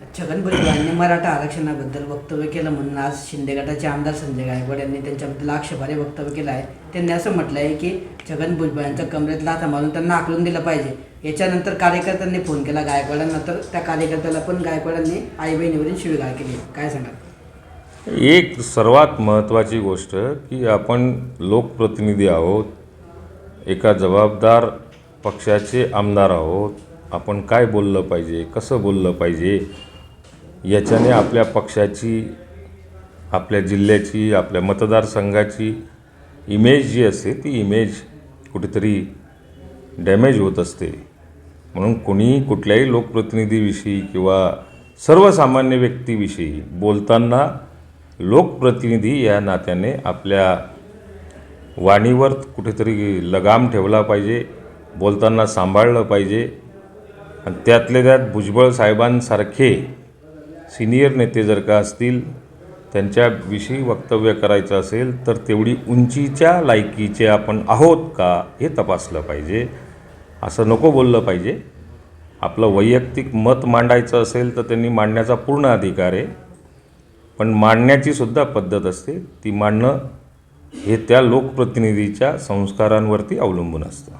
छगन भुजबळांनी मराठा आरक्षणाबद्दल वक्तव्य केलं म्हणून आज शिंदे गटाचे आमदार संजय गायकवाड यांनी त्यांच्याबद्दल आक्षेपारे वक्तव्य केलं आहे. त्यांनी असं म्हटलं आहे की छगन भुजबळांच्या कमरेत लाथा मारून त्यांना आकलून दिलं पाहिजे. याच्यानंतर कार्यकर्त्यांनी फोन केला गायकवाडांना तर त्या कार्यकर्त्याला पण गायकवाडांनी आई बहिणीवरून शिवीगाळ केली काय सांगाल? एक सर्वात महत्त्वाची गोष्ट की आपण लोकप्रतिनिधी आहोत एका जबाबदार पक्षाचे आमदार आहोत आपण काय बोललं पाहिजे कसं बोललं पाहिजे याच्याने आपल्या पक्षाची आपल्या जिल्ह्याची आपल्या मतदारसंघाची इमेज जी असते ती इमेज कुठेतरी डॅमेज होत असते. म्हणून कोणी कुठल्याही लोकप्रतिनिधीविषयी किंवा सर्वसामान्य व्यक्तीविषयी बोलताना लोकप्रतिनिधी या नात्याने आपल्या वाणीवर कुठेतरी लगाम ठेवला पाहिजे बोलताना सांभाळलं पाहिजे आणि त्यातले त्यात भुजबळ साहेबांसारखे सिनियर नेते जर का असतील त्यांच्याविषयी वक्तव्य करायचं असेल तर तेवढी उंचीच्या लायकीचे आपण आहोत का हे तपासलं पाहिजे. असं नको बोललं पाहिजे. आपलं वैयक्तिक मत मांडायचं असेल तर त्यांनी मांडण्याचा पूर्ण अधिकार आहे. पण मांडण्याची सुद्धा पद्धत असते. ती मांडणं हे त्या लोकप्रतिनिधीच्या संस्कारांवरती अवलंबून असतं.